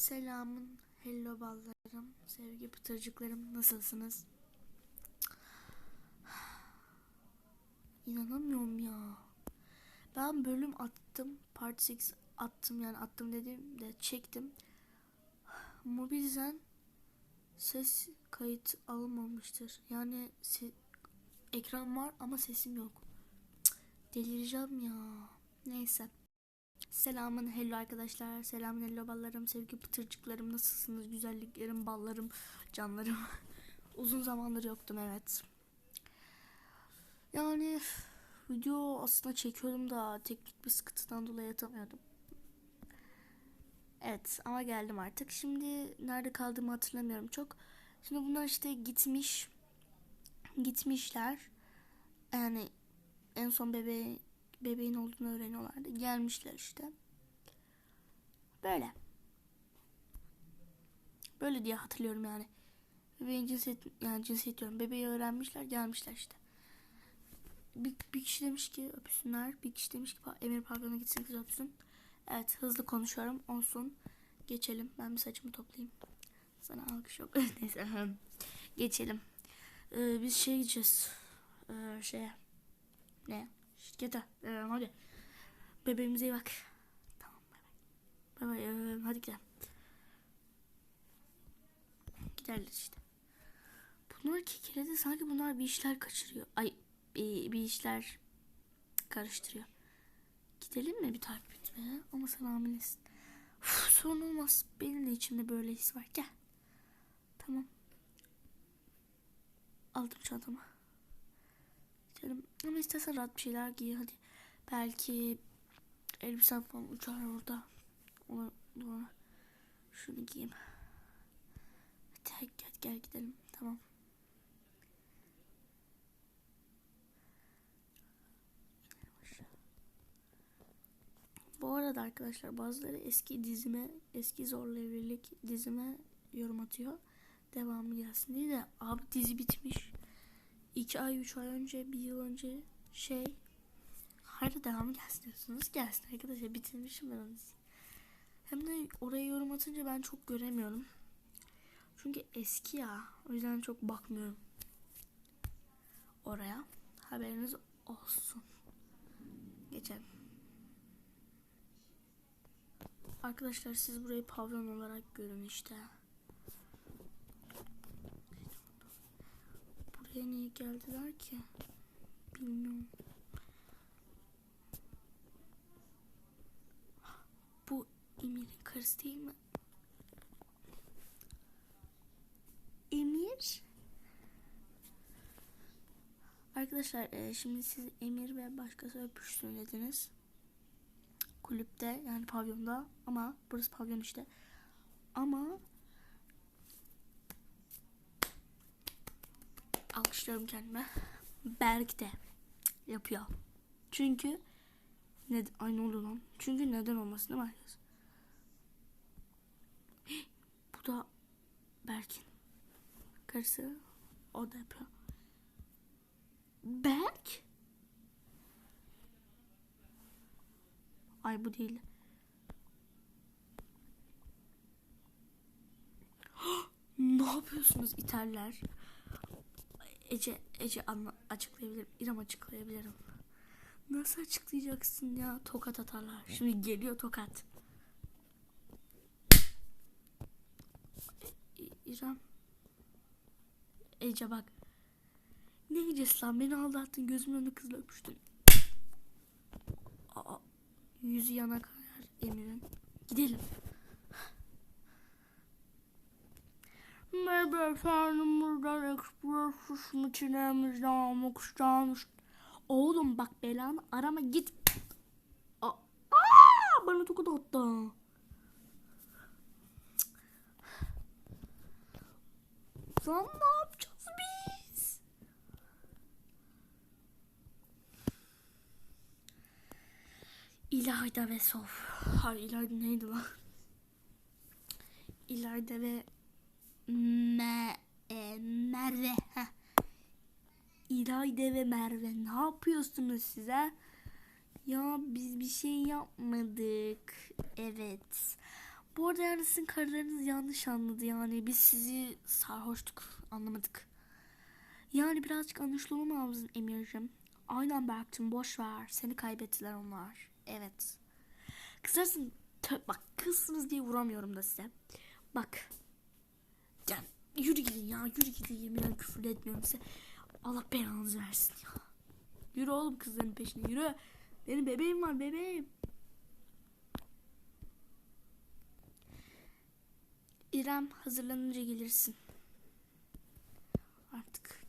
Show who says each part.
Speaker 1: Selamın, hello ballarım, sevgi pıtırcıklarım nasılsınız? İnanamıyorum ya. Ben bölüm attım, part 6 attım yani attım dediğimde çektim. Mobilzen ses kayıt alınmamıştır. Yani se- ekran var ama sesim yok. Cık, Delireceğim ya. Neyse. Selamın hello arkadaşlar. Selamın hello ballarım, sevgi pıtırcıklarım. Nasılsınız? Güzelliklerim, ballarım, canlarım. Uzun zamandır yoktum evet. Yani video aslında çekiyordum da teknik bir sıkıntıdan dolayı atamıyordum. Evet ama geldim artık. Şimdi nerede kaldığımı hatırlamıyorum çok. Şimdi bunlar işte gitmiş. Gitmişler. Yani en son bebeği bebeğin olduğunu öğreniyorlardı. Gelmişler işte. Böyle. Böyle diye hatırlıyorum yani. Bebeğin cinsiyet yani cinsiyet diyorum. Bebeği öğrenmişler, gelmişler işte. Bir, bir kişi demiş ki öpsünler. Bir kişi demiş ki "Pa- Emir pavyona gitsin kız öpsün. Evet hızlı konuşuyorum. Olsun. Geçelim. Ben bir saçımı toplayayım. Sana alkış yok. Neyse. Geçelim. Ee, biz şey gideceğiz. Ee, şeye. Ne? Şirkete. Ee, hadi. Bebeğimize iyi bak. Tamam bay bay. Ee, hadi gidelim. Giderler işte. Bunlar kekeledi sanki bunlar bir işler kaçırıyor. Ay bir, bir işler karıştırıyor. Gidelim mi bir takip etmeye? Ama sen hamilesin. Uf, sorun olmaz. Benim de içimde böyle his var. Gel. Tamam. Aldım çantamı. Gidelim. Ama istersen rahat bir şeyler giy hadi. Belki elbisen falan uçar orada. Ona, ona. Şunu giyeyim. Hadi gel, gel gidelim. Tamam. Bu arada arkadaşlar bazıları eski dizime, eski Zorlu Evlilik dizime yorum atıyor. Devamı gelsin diye de abi dizi bitmiş. 2 ay 3 ay önce bir yıl önce şey Hayır devamı gelsin diyorsunuz. Gelsin arkadaşlar bitirmişim ben o diziyi. Hem de oraya yorum atınca ben çok göremiyorum. Çünkü eski ya. O yüzden çok bakmıyorum. Oraya. Haberiniz olsun. Geçelim. Arkadaşlar siz burayı pavyon olarak görün işte. Buraya niye geldiler ki? Bilmiyorum. Bu Emir'in karısı değil mi? Emir? Arkadaşlar e, şimdi siz Emir ve başkası öpüşsün dediniz. Kulüpte yani pavyonda ama burası pavyon işte. Ama alkışlıyorum kendime. Berk de yapıyor. Çünkü ne ay ne oldu lan? Çünkü neden olmasın değil mi? Bu da Berk'in karısı. O da yapıyor. Berk? Ay bu değil. ne yapıyorsunuz iterler? Ece, Ece anla, açıklayabilirim. İrem açıklayabilirim. Nasıl açıklayacaksın ya? Tokat atarlar. Şimdi geliyor tokat. İ- İrem. Ece bak. Ne Ece'si lan? Beni aldattın. Gözümün önünde kızla öpüştün. Aa, yüzü yana kayar Emir'in. Gidelim. Merhaba efendim buradan ekspres makinemizden almak istemiş. Oğlum bak belanı arama git. Aa, bana tokat attı. Lan ne yapacağız biz? İlayda ve Sof. Hayır İlayda neydi lan? İlayda ve Me e, Merve. Heh. İlayda ve Merve ne yapıyorsunuz size? Ya biz bir şey yapmadık. Evet. Bu arada yani sizin karılarınız yanlış anladı yani biz sizi sarhoştuk anlamadık. Yani birazcık anlaşılı olmamızın Emir'cim. Aynen Berk'cim boş ver seni kaybettiler onlar. Evet. Kızarsın bak kızsınız diye vuramıyorum da size. Bak. Yani yürü gidin ya yürü gidin yeminle küfür etmiyorum size. Allah belanızı versin ya. Yürü oğlum kızların peşine yürü. Benim bebeğim var bebeğim. İrem hazırlanınca gelirsin. Artık